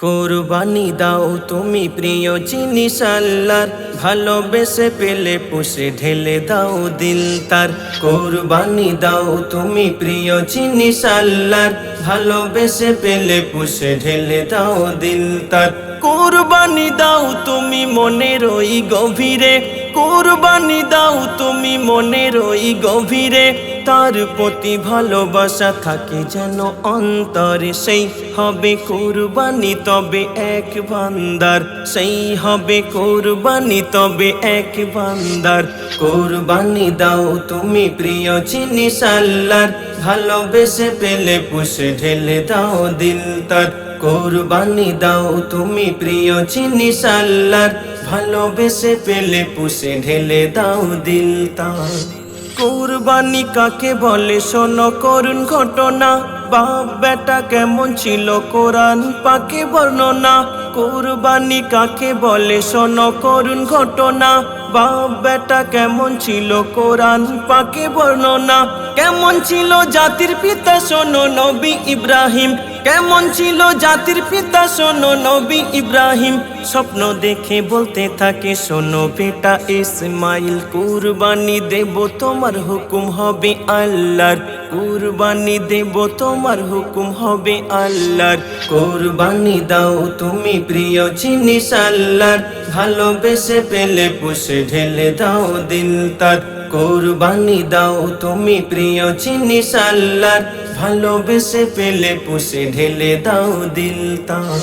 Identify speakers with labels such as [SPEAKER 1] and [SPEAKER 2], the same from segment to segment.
[SPEAKER 1] কোরবানি দাও তুমি প্রিয় জিনিস আল্লাহর। ভালোবেসে পেলে পুষে ঢেলে দাও দিল তার। কোরবানি দাও তুমি প্রিয় জিনিস আল্লাহর। ভালোবেসে পেলে পুষে ঢেলে দাও দিল তার। কোরবানি দাও তুমি মনের ওই গভীরে। কোরবানি দাও তুমি মনের ওই গভীরে। তার প্রতি ভালোবাসা থাকে যেন অন্তরে। সেই হবে কোরবানি, তবে এক বান্দার। সেই হবে কোরবানি, তবে এক বান্দার। কোরবানি দাও তুমি প্রিয় জিনিস আল্লাহর ভালোবেসে পেলে পুষে ঢেলে দাও দিল তার। কোরবানি দাও তুমি প্রিয় জিনিস আল্লাহর ভালোবেসে পেলে পুষে ঢেলে দাও দিল তার। কোরবানি কাকে বলে? শোনো করুন ঘটনা। বাপ বেটা কেমন ছিল? কোরআন পাকে বর্ণনা। কোরবানি কাকে বলে? শোনো করুন ঘটনা। বাপ বেটা কেমন ছিল? কোরআন পাকে বর্ণনা। কেমন ছিল জাতির পিতা? শোনো নবী ইব্রাহিম কেমন ছিল জাতির পিতা? শোনো নবী ইব্রাহিম, স্বপ্ন দেখে বলতে থাকে, শোনো বেটা ইসমাইল, কুরবানি দেব, তোমার হুকুম হবে আল্লাহর। কুরবানি দেব, তোমার হুকুম হবে আল্লাহর। কুরবানি দাও তুমি প্রিয় জিনিস আল্লাহর। ভালোবেসে পেলে পুষে ঢেলে দাও দিল তার। কোরবানি দাও তুমি প্রিয় জিনিস আল্লাহর ভালোবেসে পেলে পুষে ঢেলে দাও দিল তার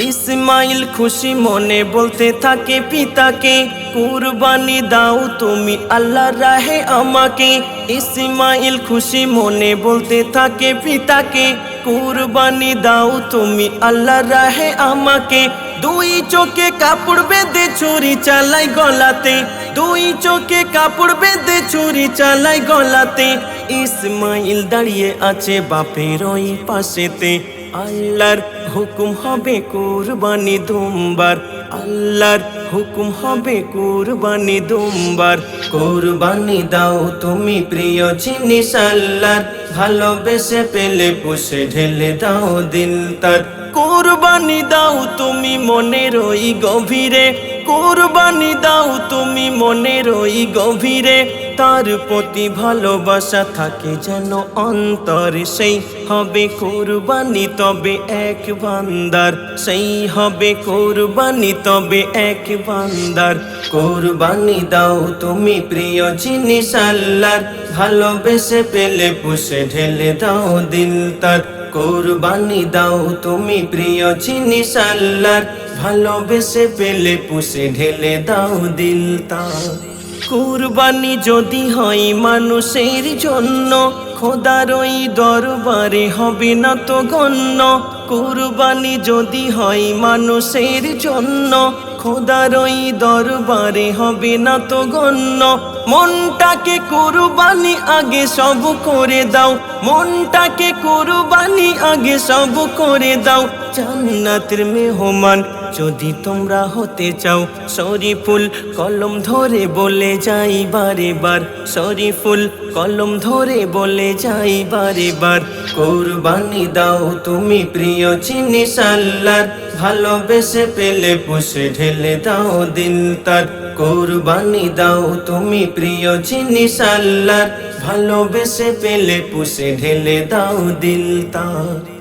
[SPEAKER 1] ইসমাইল খুশি মনে বলতে থাকে পিতাকে, কুরবানি দাও তুমি আল্লাহ রাহে আমাকে। ইসমাইল খুশি মনে বলতে থাকে পিতাকে কুরবানি দাও তুমি, আল্লাহ রাহে আমাকে। দুই চোখে কাপড় বেঁধে ছুরি চালাই গলাতে, দুই চোখে কাপড় বেঁধে ছুরি চালাই গলাতে। ইসমাইল দাঁড়িয়ে আছে বাপের ওই পাশেতে আল্লাহর হুকুম হবে কুরবানি দুমবার, আল্লাহর হুকুম হবে কুরবানি দুমবার। কুরবানি দাও তুমি প্রিয় জিনিস আল্লাহর, ভালোবেসে পেলে পুষে ঢেলে দাও দিল তার। কোরবানি দাও তুমি মনের ওই গভীরে, কোরবানি দাও তুমি মনের ওই গভীরে তার প্রতি ভালোবাসা থাকে যেন অন্তরে। সেই হবে কোরবানি, তবে এক বান্দার। সেই হবে কোরবানি, তবে এক বান্দার। কোরবানি দাও তুমি প্রিয় জিনিস আল্লাহর ভালোবেসে পেলে, পুষে, ঢেলে দাও দিল তার। কোরবানি দাও তুমি প্রিয় জিনিস আল্লাহর ভালোবেসে পেলে, পুষে, ঢেলে দাও দিল তার। কুরবানি যদি হয় মানুষের জন্য, খোদার ওই দরবারে হবে না তো গণ্য। কুরবানি যদি হয় মানুষের জন্য, খোদার ওই দরবারে হবে না তো গণ্য। মনটাকে কুরবানি আগে সব করে দাও। মনটাকে কুরবানি আগে সব করে দাও। জান্নাতের মেহমান যদি তোমরা হতে চাও, শরীফুল কলম ধরে বলে যাই বারে বার। শরীফুল কলম ধরে বলে যাই বারে বার। কোরবানি দাও তুমি প্রিয় জিনিস আল্লাহর ভালোবেসে পেলে পুষে ঢেলে দাও দিল তার। কোরবানি দাও তুমি প্রিয় জিনিস আল্লাহর ভালোবেসে পেলে পুষে ঢেলে দাও দিল তার।